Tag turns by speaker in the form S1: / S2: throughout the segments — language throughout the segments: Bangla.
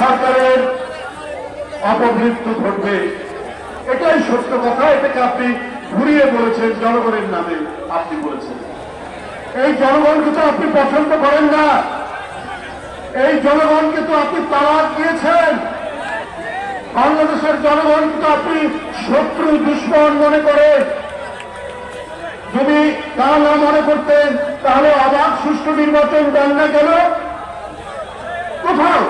S1: সরকারের অপমৃত্যু ঘটবে। এটাই সত্য কথা, এটাকে আপনি ঘুরিয়ে বলেছেন জনগণের নামে, আপনি বলেছেন। এই জনগণকে তো আপনি পছন্দ করেন না। এই জনগণকে তো আপনি তালাক দিয়েছেন। বাংলাদেশের জনগণকে তো আপনি শত্রু, দুশ্মন মনে করেন যদি তা না মনে করতেন, তাহলে অবাধ, সুষ্ঠু নির্বাচন দেন না কেন? কোথাও।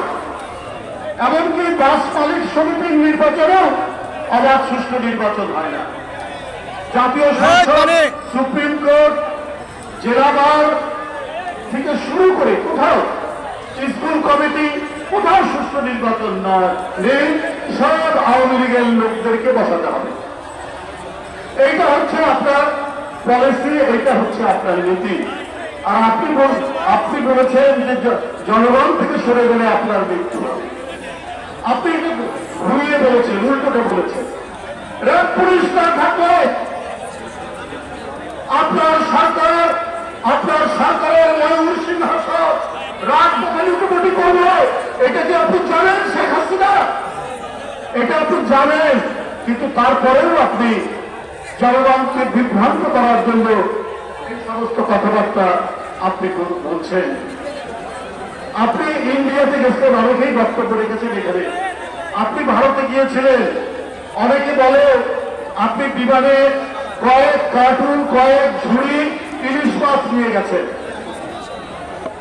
S1: এমনকি বাস মালিক সমিতির নির্বাচনেও অবাধ সুষ্ঠু নির্বাচন হয় না। জাতীয় সংসদ সুপ্রিম কোর্ট জেলাবার থেকে শুরু করে কোথাও স্কুল কমিটি কোথাও সুষ্ঠু নির্বাচন নয় নেই সব আওয়ামী লীগের লোকদেরকে বসাতে হবে। এইটা হচ্ছে আপনার পলিসি এইটা হচ্ছে আপনার নীতি। আর আপনি আপনি বলেছেন যে জনগণ থেকে সরে গেলে আপনার মৃত্যু হবে। আপনি এটা ঘুরিয়ে বলেছেন উল্টোটা বলেছেন। র্যাব পুলিশ না থাকলে আপনার সরকার আপনার সরকারের ময়ূর সিংহাসন লুটোপুটি করবে। এটা কি আপনি জানেন, শেখ হাসিনা? এটা আপনি জানেন, কিন্তু তারপরেও আপনি জনগণকে বিভ্রান্ত করার জন্য এই সমস্ত কথাবার্তা আপনি বলছেন। আপনি ইন্ডিয়াতে গেছেন অনেকেই বক্তব্য রেখেছেন এখানে। আপনি ভারতে গিয়েছিলেন, অনেকে বলে আপনি বিমানে কয়েক কার্টুন, কয়েক ঝুড়ি ইলিশ মাছ নিয়ে গেছেন।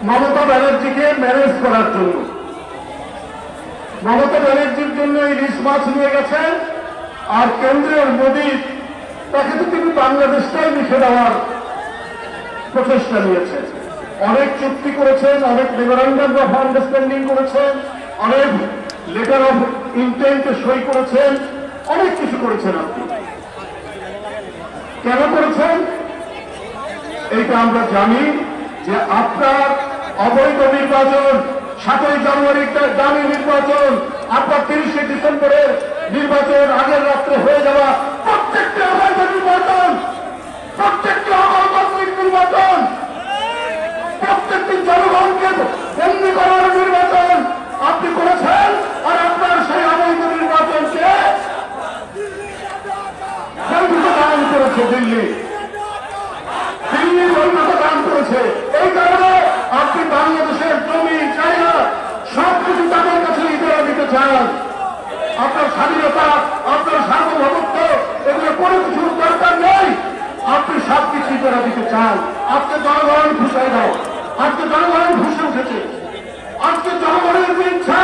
S1: মমতা ব্যানার্জিকে ম্যানেজ করার জন্য। মমতা ব্যানার্জির জন্য ইলিশ মাছ নিয়ে গেছেন, আর কেন্দ্রীয় মোদী, তাকে তো তিনি বাংলাদেশটাই লিখে দেওয়ার প্রচেষ্টা নিয়েছেন। অনেক চুক্তি করেছেন, অনেক মেমোরান্ডাম অফ আন্ডারস্ট্যান্ডিং করেছেন, অনেক লেটার অফ ইন্টেন্টে সই করেছেন, অনেক কিছু করেছেন আপনি। কেন করেছেন? এইটা আমরা জানি যে আপনার অবৈধ নির্বাচন, সাতই জানুয়ারিতে দামি নির্বাচন, আপনার তিরিশে ডিসেম্বরের নির্বাচন আগের রাত্রে হয়ে যাওয়া প্রত্যেকটি অবৈধ নির্বাচন প্রত্যেকটি অগণতান্ত্রিক নির্বাচন প্রত্যেকটি জনগণকে বন্দি করার নির্বাচন আপনি করেছেন আর আপনার সেই অবৈধ নির্বাচনকে দান করেছে দিল্লি। দিল্লি বৈধতা দান করেছে। এই কারণে আপনি বাংলাদেশের জমি, জায়গা সব কিছু তাদের কাছে ইজারা দিতে চান। আপনার স্বাধীনতা, আপনার সার্বভৌমত্ব, এগুলো কোনো কিছুর দরকার নেই। আপনি সব কিছু ইজারা দিতে চান। আজকে জনগণ ঘুষাই দাও। আজকে জনগণ ঘুষে উঠেছে। আজকে জনগণের যে ইচ্ছা,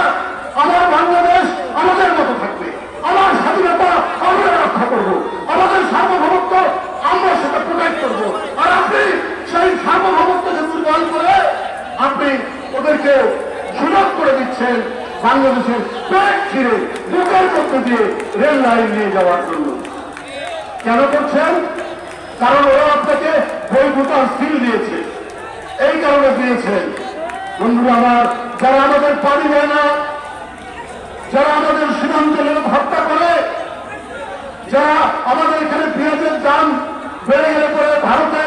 S1: আমার বাংলাদেশ আমাদের মতো থাকবে। আমার স্বাধীনতা আমরা রক্ষা করব। আমাদের সার্বভৌমত্ব আমরা সেটা প্রোটেক্ট করব। আর আপনি সেই সার্বভৌমত্বকে দুর্বল করে আপনি ওদেরকে সুযোগ করে দিচ্ছেন বাংলাদেশের পেট ছিঁড়ে, বুকের মধ্যে দিয়ে রেল লাইন নিয়ে যাওয়ার জন্য। কেন করছেন? কারণ ওরা আপনাকে বৈধতার সিল দিয়েছে। এই কারণে দিয়েছেন। বন্ধুরা আমার যারা আমাদের পানি দেয় না, যারা আমাদের সীমান্ত হত্যা করে, যারা আমাদের এখানে পেঁয়াজের দাম বেড়ে গেলে পরে ভারতে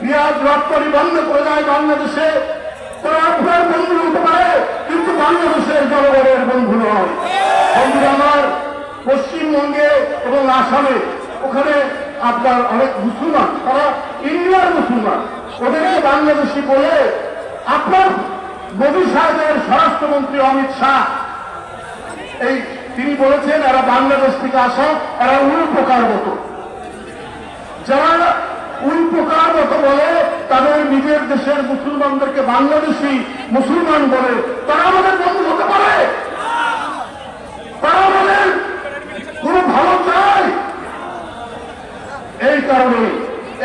S1: পেঁয়াজ রপ্তানি বন্ধ করে দেয় বাংলাদেশে, তারা আপনার বন্ধু হতে পারে, কিন্তু বাংলাদেশের জনগণের বন্ধু নয়। আমার, পশ্চিমবঙ্গে এবং আসামে ওখানে আপনার অনেক মুসলমান, তারা ইন্ডিয়ার মুসলমান। ওদেরকে বাংলাদেশি বলে আপনার মোদী সাহেবের স্বরাষ্ট্রমন্ত্রী অমিত শাহ। এই তিনি বলেছেন, এরা বাংলাদেশ থেকে আসা, এরা উল পোকার মতো। যারা উল পোকার মতো বলে, তাদের নিজের দেশের মুসলমানদেরকে বাংলাদেশি মুসলমান বলে, তারা আমাদের বন্ধু হতে পারে। তারা আমাদের কোনো ভালো চায় এই কারণে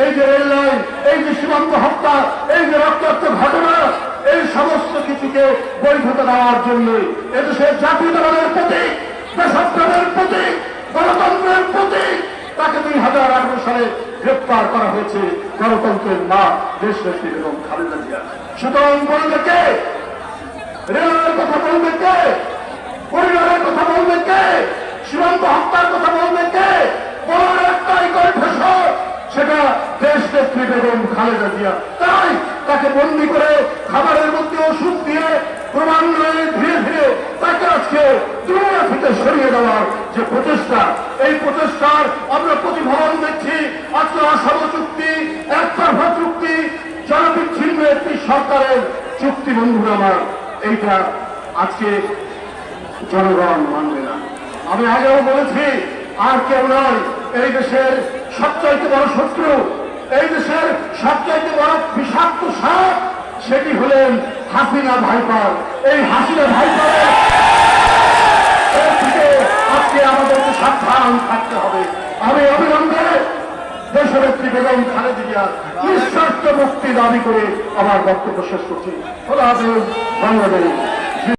S1: এই যে রেল লাইন এই যে সীমান্ত হত্যা এই যে রক্তাক্ত ঘটনা এই সমস্ত কিছুকে বৈধতা দেওয়ার জন্য এদেশের জাতীয়তাবাদের প্রতি দেশপ্রেমের প্রতি গণতন্ত্রের প্রতি তাকে দুই হাজার আঠারো সালে গ্রেপ্তার করা হয়েছে গণতন্ত্রের মা দেশ নেত্রী এবং খালেদা জিয়া। সুতরাং বলবে কে? রেলের কথা বলবে কে? পরিবারের কথা বলবে কে? সীমান্ত হত্যার কথা বলবে কে? বলার একটাই কণ্ঠস্বর, সেটা দেশ নেত্রী বেগম খালেদা জিয়া। তাই তাকে বন্দি করে খাবারের মধ্যে ওষুধ দিয়ে ক্রমান্বয়ে ধীরে ধীরে তাকে আজকে দুনিয়া থেকে সরিয়ে দেওয়ার যে প্রচেষ্টা, এই প্রচেষ্টার আমরা প্রতিফলন দেখছি। আজকে আসাম চুক্তি, একতরফা চুক্তি জনবিচ্ছিন্ন একটি সরকারের চুক্তি বন্ধু আমার। এইটা আজকে জনগণ মানবে না। আমি আগেও বলেছি, আর কেউ নয়, এই দেশের সবচাইতে বড় শত্রু, এই দেশের বিষাক্ত সাপ, সেটি হলেন হাসিনা ভাইপার। এই হাসিনা ভাইপারের আজকে আমাদেরকে সাবধান থাকতে হবে। আমি অবিলম্বে দেশনেত্রী বেগম খালেদিয়া নিঃস্বার্থ মুক্তি দাবি করে আমার বক্তব্য শেষ করছি। বাংলাদেশ।